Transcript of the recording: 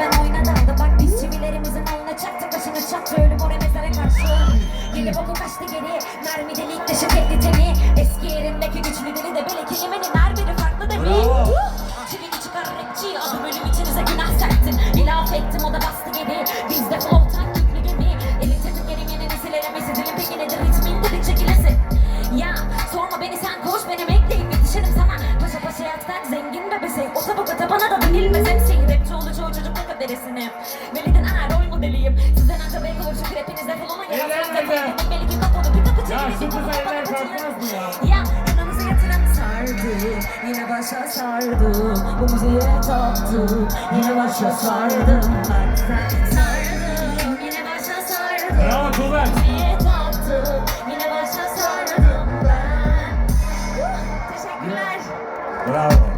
ben oynadan da bak biz çivilerimizin alına çaktık başını çaktı ölüm oraya mezara karşı. Yeni boku kaçtı geri mermi delik dışı tekli teni. Eski yerindeki güçlü dili de bile kelimenin her biri farklı demi Çivini çıkar rapçi adım ölüm içinize günah serttin İlaf ettim o da bastı geri. Bizde flow tank yüklü gemi. Eli tepik yerim yeni nesil elemesi dilim peki nedir? Ritmindir hiç çekilesi Ya sorma beni sen koş ben emekleyim yetişirim sana. Paşa paşa yattan modeliyim Sizden anca hepiniz defol olun ya Eller nerede? Belki kapalı bir kapı Ya çekilir şu kıza eller kalkmaz mı ya? ya yatıran sardı. Yine başa sardım Bu müziğe taptım Yine başa sardım Bak sen sardım. Yine başa sardım Bravo Tuğber. Müziğe taptım Yine başa sardım ben. Teşekkürler. Bravo.